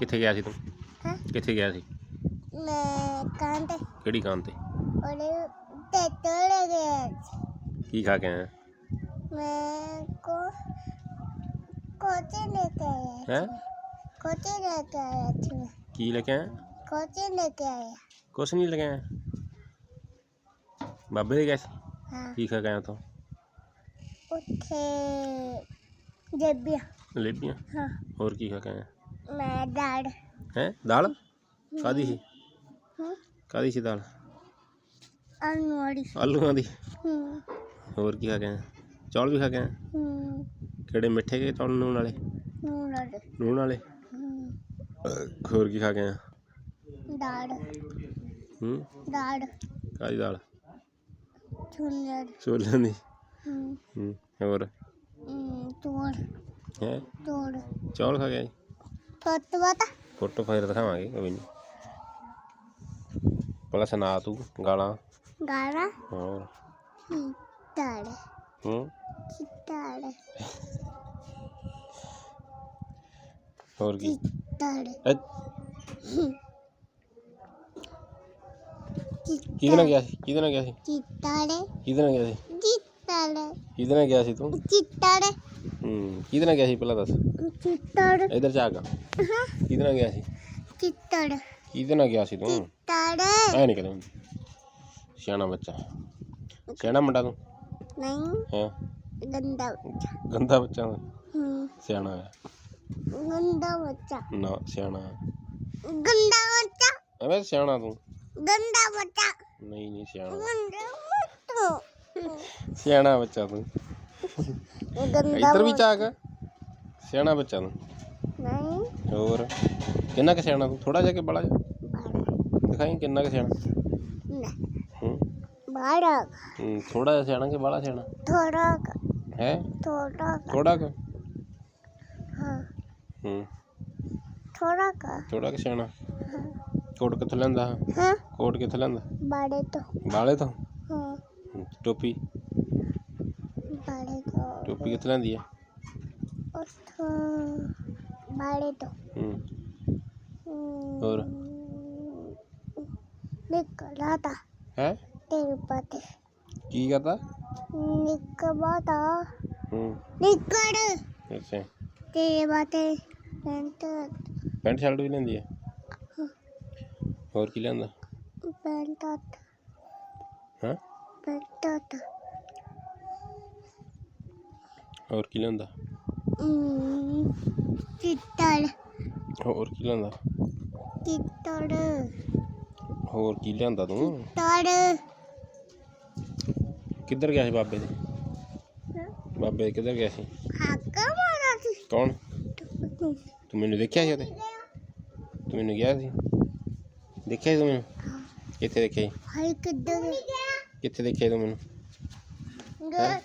ਕਿੱਥੇ ਗਿਆ ਸੀ ਤੂੰ? ਹਾਂ। ਕਿੱਥੇ ਗਿਆ ਸੀ? ਮੈਂ ਕਾਂਟੇ ਕਿਹੜੀ ਕਾਂ ਤੇ? ਉਹਦੇ ਤੇ ਤੋੜ ਗਿਆ ਕੀ ਖਾ ਕੇ ਆਇਆ? ਮੈਂ ਕੋ ਕੋਚੇ ਲੈ ਕੇ ਆਇਆ ਹੈ? ਕੋਚੇ ਲੈ ਕੇ ਆਇਆ ਸੀ ਮੈਂ। ਕੀ ਲੈ ਕੇ ਆਇਆ? ਕੋਚੇ ਲੈ ਕੇ ਆਇਆ। ਕੁਛ ਨਹੀਂ ਲੈ ਕੇ ਆਇਆ। ਬਾਬੇ ਦੇ ਗਿਆ ਸੀ? ਹਾਂ। ਕੀ ਖਾ ਕੇ ਆਇਆ ਤੂੰ? ਉੱਥੇ ਜੱਬੀਆਂ ਲੇਬੀਆਂ? ਹਾਂ। ਹੋਰ ਕੀ ਖਾ ਕੇ ਆਇਆ? ਮੈਂ ਡਾੜ ਹੈ? ਦਾਲ? ਕਾਦੀ ਸੀ? ਹੂੰ। ਕਾਦੀ ਸੀ ਦਾਲ? ਅਨਵਾੜੀ ਆਲੂਆਂ ਦੀ? ਹੂੰ। ਹੋਰ ਕੀ ਖਾ ਕੇ ਆਇਆ ਚੌਲ ਵੀ ਖਾ ਕੇ ਆਇਆ ਹੂੰ। ਕਿਹੜੇ ਮਿੱਠੇ ਕੇ ਚੌਲ ਨੂਣ ਵਾਲੇ? ਨੂੰ ਲੜ ਨੂਣ ਵਾਲੇ? ਹੂੰ। ਹੋਰ ਕੀ ਖਾ ਕੇ ਆਇਆ ਡਾੜ ਹੂੰ? ਡਾੜ ਕਾਦੀ ਦਾਲ? ਛੁੰਨੜ ਛੋਲਿਆਂ ਦੀ? ਹੂੰ। ਹੂੰ। ਹੋਰ? ਹੂੰ ਤੋੜ। ਹੈ? ਤੋੜ। ਚੌਲ ਖਾ ਗਿਆ ਜੀ ਫੋਟੋ ਬਤਾ ਫੋਟੋ ਫਾਇਰ ਦਿਖਾਵਾਂਗੇ ਕੋਈ ਨਹੀਂ ਪਹਿਲਾਂ ਸੁਣਾ ਤੂੰ ਗਾਲਾਂ। ਗਾਣਾ ਹੋਰ। ਚਿੱਟੜ ਹੂੰ। ਚਿੱਟੜ ਹੋਰ ਕੀ। ਚਿੱਟੜ ਐ। ਕਿਹਦੇ ਨਾਲ ਗਿਆ ਸੀ? ਕਿਹਦੇ ਨਾਲ ਗਿਆ ਸੀ? ਚਿੱਟੜ ਕਿਹਦੇ ਨਾਲ ਗਿਆ ਸੀ? ਚਿੱਟੜ ਕਿਹਦੇ ਨਾਲ ਗਿਆ ਸੀ ਤੂੰ? ਚਿੱਟੜ ਹੂੰ ਕਿਹਦੇ ਨਾਲ ਗਿਆ ਸੀ ਪਹਿਲਾਂ ਦੱਸ? ਚਿੱਟੜ ਇਧਰ ਝਾਕ ਹਾਂ। ਕਿਹਦੇ ਨਾਲ ਗਿਆ ਸੀ? ਚਿੱਟੜ ਕਿਹਦੇ ਨਾਲ ਗਿਆ ਸੀ ਤੂੰ? ਚਿੱਟੜ ਐ ਨਹੀਂ ਕਰੇ ਸਿਆਣਾ ਬੱਚਾ। ਸਿਆਣਾ ਮੁੰਡਾ ਤੂੰ? ਨਹੀਂ। ਹੈ? ਗੰਦਾ ਬੱਚਾ। ਗੰਦਾ ਬੱਚਾ ਤੂੰ। ਹੂੰ। ਸਿਆਣਾ ਹੈ। ਗੰਦਾ ਬੱਚਾ। ਨਾ ਸਿਆਣਾ ਹੈ। ਗੰਦਾ ਬੱਚਾ। ਐਵੇਂ ਸਿਆਣਾ ਤੂੰ? ਗੰਦਾ ਬੱਚਾ। ਨਹੀਂ ਨਹੀਂ ਸਿਆਣਾ। ਗੰਦਾ ਬੱਚਾ ਸਿਆਣਾ ਬੱਚਾ ਤੂੰ। ਗੰਦਾ ਇੱਧਰ ਵੀ ਝਾਕ? ਸਿਆਣਾ ਬੱਚਾ ਤੂੰ। ਨਹੀਂ। ਹੋਰ? ਕਿੰਨਾ ਕੁ ਸਿਆਣਾ ਤੂੰ? ਥੋੜਾ ਜਿਹਾ ਕਿ ਬੜਾ ਜਿਹਾ? ਦਿਖਾਈ ਕਿੰਨਾ ਕੁ ਸਿਆਣਾ? ਨਾ। ਹੂੰ। ਬਾੜਾ ਹੂੰ, ਥੋੜਾ ਜਿਹਾ ਸਿਆਣਾ ਕਿ ਬੜਾ ਸਿਆਣਾ? ਥੋੜਾ ਹੈ? ਥੋੜਾ ਥੋੜਾ ਕੁ? ਹਾਂ। ਹੂੰ। ਥੋੜਾ ਕਾ। ਥੋੜਾ ਕੁ ਸਿਆਣਾ? ਕੋਟ ਕਿੱਥੋਂ ਲੈਂਦਾ? ਹਾਂ। ਕੋਟ ਕਿੱਥੋਂ ਲੈਂਦਾ? ਬਾੜੇ ਤੋਂ। ਬਾਲੇ ਤੋਂ? ਹਾਂ। ਹੂੰ, ਟੋਪੀ? ਟੋਪੀ ਕਿੱਥੋਂ ਲੈਂਦੀ ਹੈ ਉੱਥੋਂ ਬਾੜੇ ਤੋਂ। ਹੂੰ। ਹੋਰ? ਨਿਕਲਾ ਤਾ ਹੈ? ਤੇਰੇ ਪਾਤੇ ਕੀ ਕਰਦਾ? ਨਿਕਲਾ ਤਾ ਹੂੰ। ਨਿਕੜ। ਅੱਛਾ। ਤੇਰੇ ਪਾਤੇ ਪੈਂਟ। ਪੈਂਟ ਸ਼ਰਟ ਵੀ ਲੈਂਦੀ ਹੈ। ਹੋਰ ਕੀ ਲੈਂਦਾ? ਪੈਂਟ ਹਾਂ? ਪੈਂਟ ਹੋਰ ਕੀ ਲੈਂਦਾ ਚਿੱਟੜ ਹੋਰ ਕੀ ਲੈਂਦਾ ਚਿੱਟੜ ਹੋਰ ਕੀ ਲਿਆਂਦਾ ਤੂੰ? ਟੜ ਕਿੱਧਰ ਗਿਆ ਸੀ ਬਾਬੇ ਦੇ? ਬਾਬੇ ਕਿੱਧਰ ਗਿਆ ਸੀ? ਹਾਕਾ ਮਾਰਾ ਸੀ। ਕੌਣ? ਤੂੰ ਮੈਨੂੰ ਦੇਖਿਆ ਸੀ ਉਹਦੇ? ਤੂੰ ਮੈਨੂੰ ਗਿਆ ਸੀ? ਦੇਖਿਆ ਸੀ ਤੂੰ ਮੈਨੂੰ? ਕਿੱਥੇ ਦੇਖਿਆ ਸੀ? ਹਾਈ ਕਿੱਧਰ ਕਿੱਥੇ ਦੇਖਿਆ ਸੀ ਤੂੰ ਮੈਨੂੰ? ਗਿਆ